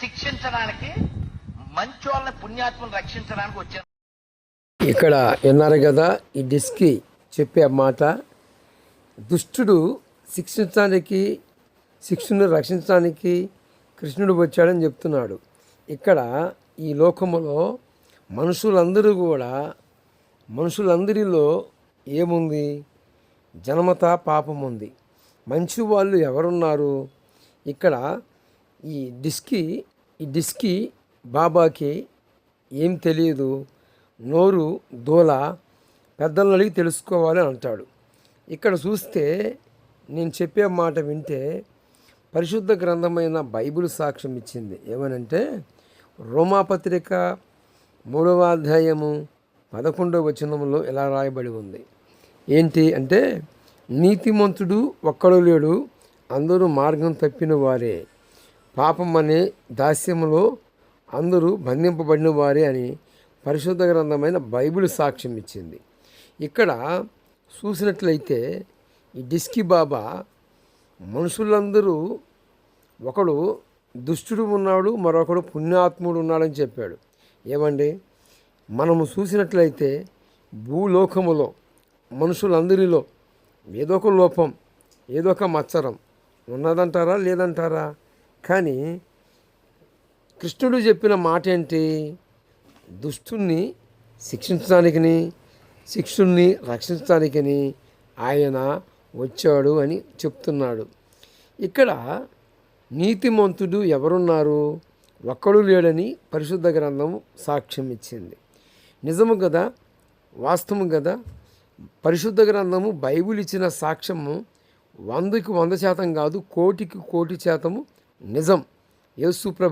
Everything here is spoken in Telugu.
శిక్షించడానికి మంచోళ్ళని పుణ్యాత్మను రక్షించడానికి వచ్చాను ఇక్కడ విన్నారు కదా ఈ డిస్కి చెప్పే మాట దుష్టుడు శిక్షించడానికి శిక్షను రక్షించడానికి కృష్ణుడు వచ్చాడని చెప్తున్నాడు. ఇక్కడ ఈ లోకములో మనుషులందరూ కూడా మనుషులందరిలో ఏముంది? జనమత పాపం ఉంది మంచి వాళ్ళు ఎవరున్నారు? ఇక్కడ ఈ డిస్కి ఈ డిస్కి బాబాకి ఏం తెలియదు. నోరు దూల పెద్దలను అడిగి తెలుసుకోవాలి అని అంటాడు. ఇక్కడ చూస్తే నేను చెప్పే మాట వింటే పరిశుద్ధ గ్రంథమైన బైబిల్ సాక్ష్యం ఇచ్చింది. ఏమనంటే రోమాపత్రిక మూడవ అధ్యాయము పదకొండవ వచనంలో ఇలా రాయబడి ఉంది. ఏంటి అంటే నీతిమంతుడు ఒక్కడు లేడు అందరూ మార్గం తప్పిన వారే. పాపం అనే దాస్యములో అందరూ బంధింపబడిన వారే అని పరిశుద్ధ గ్రంథమైన బైబిల్ సాక్ష్యం ఇచ్చింది. ఇక్కడ చూసినట్లయితే ఈ డిస్కి బాబా మనుషులందరూ ఒకడు దుష్టుడు ఉన్నాడు మరొకడు పుణ్యాత్ముడు ఉన్నాడని చెప్పాడు. ఏమండి? మనము చూసినట్లయితే భూలోకములో మనుషులందరిలో ఏదో ఒక లోపం ఏదో ఒక మచ్చరం ఉన్నదంటారా లేదంటారా? కానీ కృష్ణుడు చెప్పిన మాట ఏంటి దుష్టుణ్ణి శిక్షించడానికని శిక్షుణ్ణి రక్షించడానికని ఆయన వచ్చాడు అని చెప్తున్నాడు. ఇక్కడ నీతిమంతుడు ఎవరున్నారు? ఒక్కడు లేడని పరిశుద్ధ గ్రంథం సాక్ష్యం ఇచ్చింది. నిజము కదా? వాస్తవం కదా? పరిశుద్ధ గ్రంథము బైబిల్ ఇచ్చిన సాక్ష్యము వందకి వంద శాతం కాదు కోటికి కోటి శాతము నిజం. యేసు ప్రభు